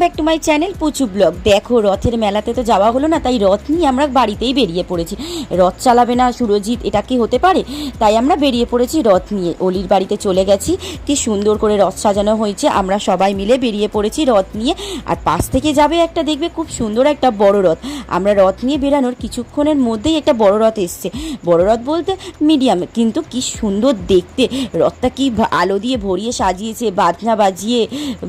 মাই channel Puchu vlog দেখো, রথের মেলাতে তো যাওয়া হলো না, তাই রথ নিয়ে আমরা বাড়িতেই বেরিয়ে পড়েছি। রথ চালাবে না সুরজিৎ, এটা কি হতে পারে? তাই আমরা বেরিয়ে পড়েছি রথ নিয়ে। অলির বাড়িতে চলে গেছি। কি সুন্দর করে রথ সাজানো হয়েছে। আমরা সবাই মিলে বেরিয়ে পড়েছি রথ নিয়ে। আর পাশ থেকে যাবে একটা দেখবে খুব সুন্দর একটা বড় রথ। আমরা রথ নিয়ে বেরানোর কিছুক্ষণের মধ্যেই একটা বড় রথ এসছে। বড় রথ বলতে মিডিয়াম, কিন্তু কি সুন্দর দেখতে। রথটা কি আলো দিয়ে ভরিয়ে সাজিয়েছে, বাজনা বাজিয়ে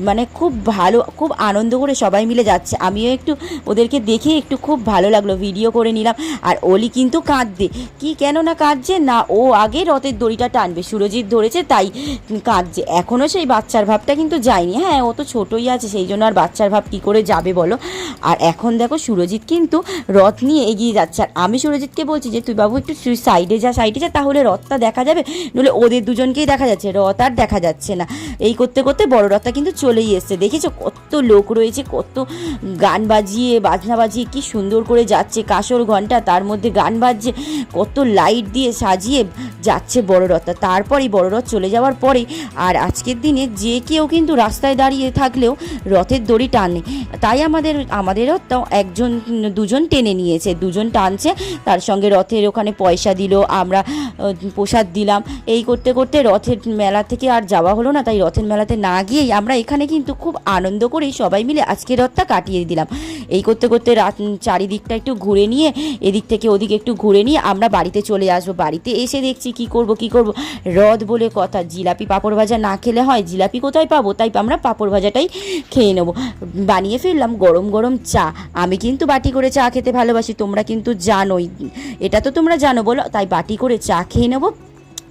মানে খুব ভালো, খুব আনন্দ করে সবাই মিলে যাচ্ছে। আমিও একটু ওদেরকে দেখে একটু খুব ভালো লাগল ভিডিও করে নিলাম। আর অলি কিন্তু কাঁদবে। কি কেন না কাঁদছে? না, ও আগে রথের দড়িটা টানবে। সুরজিৎ ধরেছে, তাই কাঁদছে। এখনও সেই বাচ্চার ভাবটা কিন্তু যায়নি। হ্যাঁ ও তো ছোটোই আছে, সেই জন্য আর বাচ্চার ভাব কী করে যাবে বলো? আর এখন দেখো সুরজিৎ কিন্তু রথ নিয়ে এগিয়ে যাচ্ছে। আর আমি সুরজিৎকে বলছি যে, তুই বাবু একটু সাইডে যা সাইডে যা, তাহলে রথটা দেখা যাবে। নইলে ওদের দুজনকেই দেখা যাচ্ছে, রথ আর দেখা যাচ্ছে না। এই করতে করতে বড় রথটা কিন্তু চলেই এসছে। দেখেছ কত লোক রয়েছে, কত গান বাজিয়ে, বাজনা বাজিয়ে, কি সুন্দর করে যাচ্ছে কাসর ঘণ্টা তার মধ্যে গান বাজছে, কত লাইট দিয়ে সাজিয়ে যাচ্ছে বড় রথটা। তারপরেই বড় রথ চলে যাওয়ার পরে আর আজকের দিনে যে কেউ কিন্তু রাস্তায় দাঁড়িয়ে থাকলেও রথের দড়ি টানে। তাই আমাদের আমাদের রথটাও একজন দুজন টেনে নিয়েছে, দুজন টানছে, তার সঙ্গে রথের ওখানে পয়সা দিল, আমরা প্রসাদ দিলাম। এই করতে করতে রথের মেলা থেকে আর যাওয়া হলো না, তাই রথের মেলাতে না গিয়েই আমরা এখানে কিন্তু খুব আনন্দ করেই সবাই মিলে আজকে রথটা কাটিয়ে দিলাম। এই করতে করতে রাত চারিদিকটা একটু ঘুরে নিয়ে, এদিক থেকে ওদিক একটু ঘুরে নিয়ে আমরা বাড়িতে চলে আসব। বাড়িতে এসে দেখছি কি করব কি করব। রথ বলে কথা, জিলাপি পাঁপড় ভাজা না খেলে হয়, জিলাপি কোথায় পাবো? তাই আমরা পাঁপড় ভাজাটাই খেয়ে নেব। বানিয়ে ফেললাম, গরম গরম চা। আমি কিন্তু বাটি করে চা খেতে ভালোবাসি, তোমরা কিন্তু জানোই। এটা তো তোমরা জানো বলো, তাই বাটি করে চা খেয়ে নেব।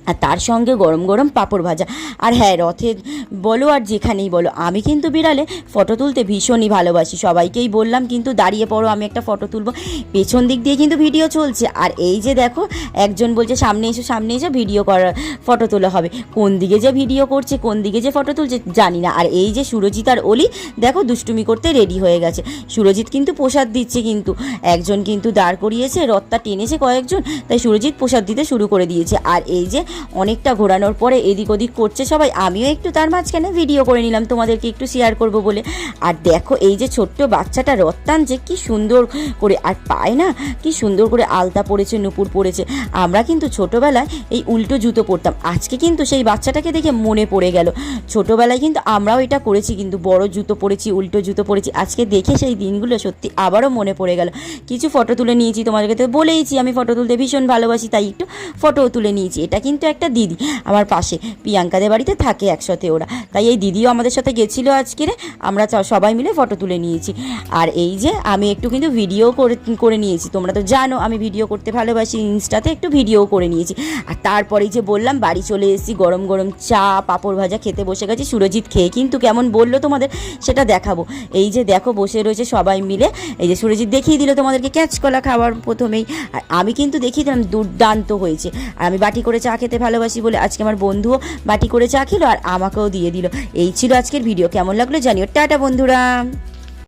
আর তার সঙ্গে গরম গরম পাঁপড় ভাজা। আর হ্যাঁ রথের বলো আর যেখানেই বলো, আমি কিন্তু বিড়ালে ফটো তুলতে ভীষণই ভালোবাসি। সবাইকেই বললাম, কিন্তু দাঁড়িয়ে পড়ো, আমি একটা ফটো তুলবো। পেছন দিক দিয়ে কিন্তু ভিডিও চলছে। আর এই যে দেখো, একজন বলছে, সামনে এসো সামনে এসো, ভিডিও করার ফটো তোলা হবে। কোন দিকে যে ভিডিও করছে, কোন দিকে যে ফটো তুলছে, জানি না। আর এই যে সুরজিৎ আর অলি, দেখো, দুষ্টুমি করতে রেডি হয়ে গেছে। সুরজিৎ কিন্তু প্রসাদ দিচ্ছে কিন্তু। একজন কিন্তু দাঁড় করিয়েছে, রথটা টেনেছে কয়েকজন, তাই সুরজিৎ প্রসাদ দিতে শুরু করে দিয়েছে। আর এই যে অনেকটা ঘোরানোর পরে এদিক ওদিক করছে সবাই। আমিও একটু তার মাঝখানে ভিডিও করে নিলাম, তোমাদেরকে একটু শেয়ার করব বলে। আর দেখো, এই যে ছোট্ট বাচ্চাটা রথ টানছে কি সুন্দর করে, আর পায় না, কি সুন্দর করে আলতা পড়েছে নুপুর পড়েছে আমরা কিন্তু ছোটোবেলায় এই উল্টো জুতো পরতাম। আজকে কিন্তু সেই বাচ্চাটাকে দেখে মনে পড়ে গেল। ছোটোবেলায় কিন্তু আমরাও এটা করেছি, কিন্তু বড় জুতো পরেছি, উল্টো জুতো পরেছি। আজকে দেখে সেই দিনগুলো সত্যি আবারও মনে পড়ে গেল। কিছু ফটো তুলে নিয়েছি তোমাদেরকে তো বলেইছি, আমি ফটো তুলতে ভীষণ ভালোবাসি, তাই একটু ফটোও তুলে নিয়েছি। এটা কিন্তু একটা দিদি আমার পাশে। প্রিয়াঙ্কাদের বাড়িতে থাকে একসাথে ওরা। তাই এই দিদিও আমাদের সাথে গেছিল আজকে আমরা সবাই মিলে ফটো তুলে নিয়েছি। আর এই যে আমি একটু কিন্তু ভিডিও করে করে নিয়েছি। তোমরা তো জানো, আমি ভিডিও করতে ভালোবাসি। ইনস্টাতে একটু ভিডিও করে নিয়েছি। আর তারপরেই যে বললাম, বাড়ি চলে এসেছি, গরম গরম চা, পাঁপড় ভাজা খেতে বসে গেছি। সুরজিৎ খেয়ে কিন্তু কেমন বলল তোমাদের, সেটা দেখাবো। এই যে দেখো, বসে রয়েছে সবাই মিলে। এই যে সুরজিৎ দেখিয়ে দিল তোমাদেরকে ক্যাচ কলা খাওয়ার প্রথমেই। আর আমি কিন্তু দেখিয়ে দিলাম, দুর্দান্ত হয়েছে। আর আমি বাটি করে চা খেতে ভালোবাসি বলে আজকে আমার বন্ধুও বাটি করে চা খেলো আর আমাকেও দিয়ে দিল। এই ছিল আজকের ভিডিও। কেমন লাগল জানিও। টাটা বন্ধুরা।